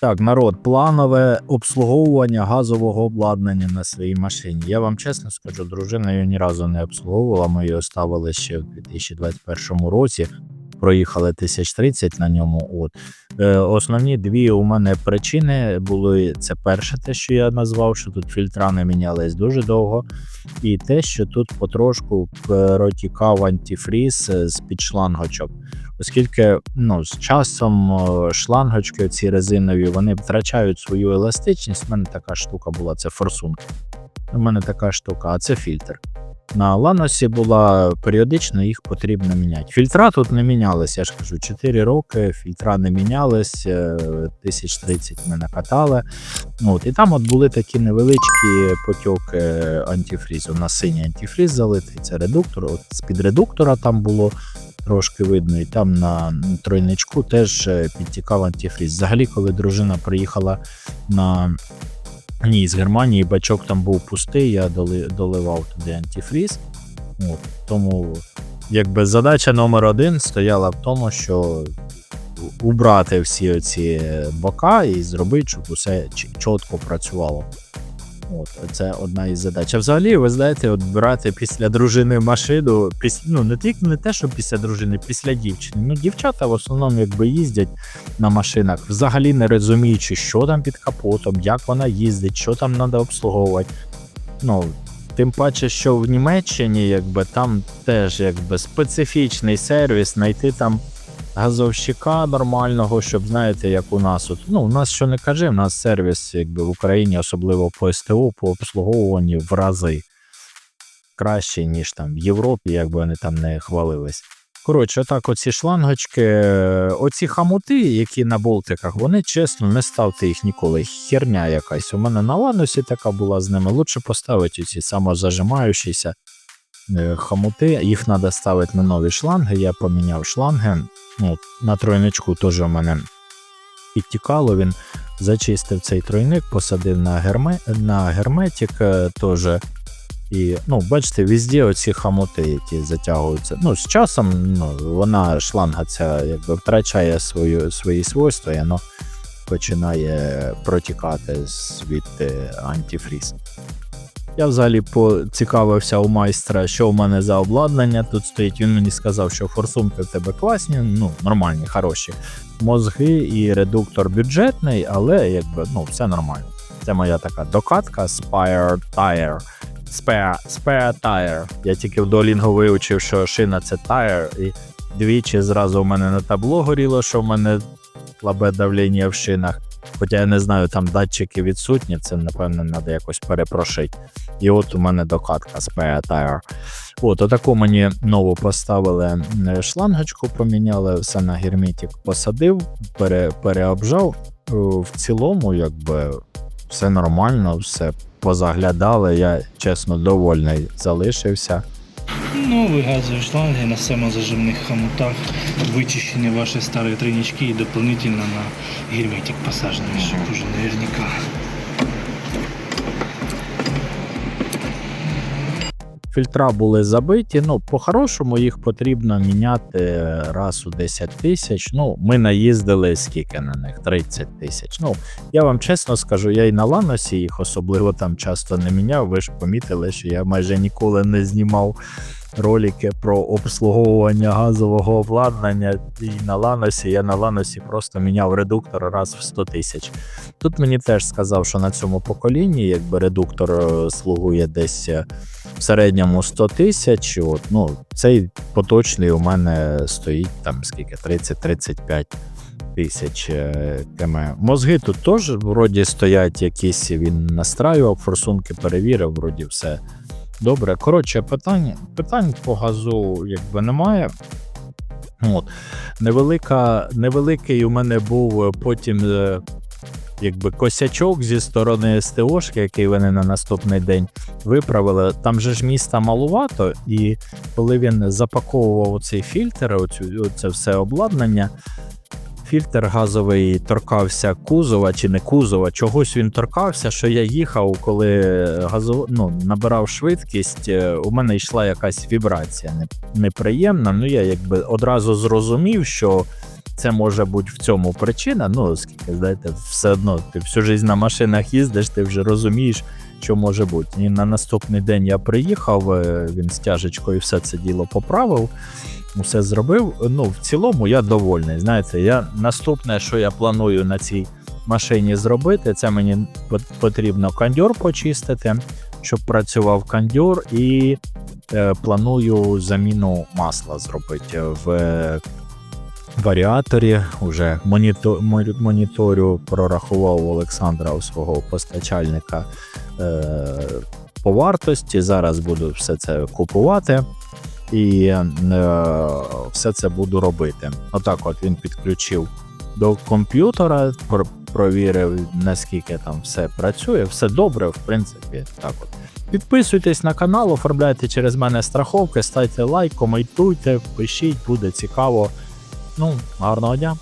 Так, народ, планове обслуговування газового обладнання на своїй машині. Я вам чесно скажу, дружина її ні разу не обслуговувала. Ми її оставили ще в 2021 році. Проїхали 1030 на ньому. От е, основні дві у мене причини були: це перше, те, що я назвав, що тут фільтра не мінялись дуже довго, і те, що тут потрошку протікав антифріз е, з під шлангочок оскільки ну, з часом шлангочки ці резинові вони втрачають свою еластичність. У мене така штука була, це форсунки. У мене така штука, а це фільтр. На ланосі була періодично їх потрібно міняти. Фільтра тут не мінялись, я ж кажу, 4 роки фільтра не мінялись, е, 1030 ми накатали. От, і там от були такі невеличкі потьоки антифрізу. У нас синій антифріз залитий, це редуктор. От з-під редуктора там було трошки видно, і там на тройничку теж е, підтікав антифріз. Взагалі, коли дружина приїхала на ні, з Германії, бачок там був пустий, я доливав туди антифріз. От, тому якби задача номер один стояла в тому, що убрати всі оці бока і зробити, щоб усе чітко працювало. От, це одна із задач. А взагалі, ви знаєте, от брати після дружини машину, після, ну не тільки не те, що після дружини, після дівчини. Ну, дівчата в основному якби їздять на машинах, взагалі не розуміючи, що там під капотом, як вона їздить, що там треба обслуговувати. Ну, тим паче, що в Німеччині, якби там теж якби специфічний сервіс, знайти там газовщика нормального, щоб знаєте, як у нас. От, ну, у нас що не кажи, у нас сервіс, якби в Україні, особливо по СТО, по обслуговуванні в рази краще, ніж там в Європі, якби вони там не хвалились. Коротше, отак, оці шлангочки, оці хамути, які на болтиках, вони чесно, не ставте їх ніколи. Херня якась. У мене на ланусі така була з ними. Лучше поставити ці самозажимаючіся е, хамути. Їх треба ставити на нові шланги. Я поміняв шланги. Ну, на тройничку теж у мене підтікало. Він зачистив цей тройник, посадив на, герме, на герметик е, теж. І, ну, бачите, везде оці хамути, які затягуються. Ну, з часом ну, вона шланга ця якби втрачає свою, свої свойства, і воно починає протікати звідти антифріз. Я взагалі поцікавився у майстра, що в мене за обладнання тут стоїть. Він мені сказав, що форсунки в тебе класні, ну, нормальні, хороші. Мозги і редуктор бюджетний, але якби ну, все нормально. Це моя така докатка Spire Tire. Spare, spare tire. Я тільки в Duolingo вивчив, що шина це tire, і двічі зразу у мене на табло горіло, що в мене слабе давлення в шинах. Хоча я не знаю, там датчики відсутні, це напевно треба якось перепрошити. І от у мене докатка spare tire. От, отаку мені нову поставили шлангочку, поміняли, все на герметик посадив, пере, переобжав. Е, В цілому, якби все нормально, все позаглядали. Я чесно довольний залишився. Нові газові шланги на самозажимних хомутах, вичищені ваші старі тройнички і дополнительно на герметик посажений, щоб уже наверняка. Фільтра були забиті. Ну, по-хорошому їх потрібно міняти раз у 10 тисяч. Ну, ми наїздили скільки на них? 30 тисяч. Ну, я вам чесно скажу, я і на Ланосі їх особливо там часто не міняв. Ви ж помітили, що я майже ніколи не знімав ролики про обслуговування газового обладнання. І на Ланосі я на Ланосі просто міняв редуктор раз в 100 тисяч. Тут мені теж сказав, що на цьому поколінні, якби редуктор е, слугує десь е, в середньому 100 тисяч. От, ну, цей поточний у мене стоїть там скільки 30-35 тисяч е, км. Мозги тут теж вроді стоять якісь, він настраював, форсунки перевірив, вроді все добре. Коротше, питань, питань по газу якби немає. От. Невелика, невеликий у мене був е, потім е, якби косячок зі сторони СТОшки, який вони на наступний день виправили. Там же ж міста малувато, і коли він запаковував цей фільтр, оцю, це все обладнання. Фільтр газовий торкався кузова чи не кузова, чогось він торкався, що я їхав, коли газов... ну, набирав швидкість, е, у мене йшла якась вібрація неприємна. Ну я якби одразу зрозумів, що це може бути в цьому причина. Ну, оскільки, знаєте, все одно ти всю життя на машинах їздиш, ти вже розумієш, що може бути. І на наступний день я приїхав, е, він з тяжечкою все це діло поправив, все зробив. Ну, в цілому я довольний. Знаєте, я наступне, що я планую на цій машині зробити, це мені потрібно кондьор почистити, щоб працював кондьор, і е, планую заміну масла зробити в е, варіаторі. Уже моніто, моніторю прорахував Олександра у свого постачальника е, по вартості. Зараз буду все це купувати. І е, все це буду робити. Отак, от він підключив до комп'ютера, пр- провірив, наскільки там все працює. Все добре, в принципі, так от. Підписуйтесь на канал, оформляйте через мене страховки, ставте лайк, коментуйте, пишіть, буде цікаво. Ну, гарного дня.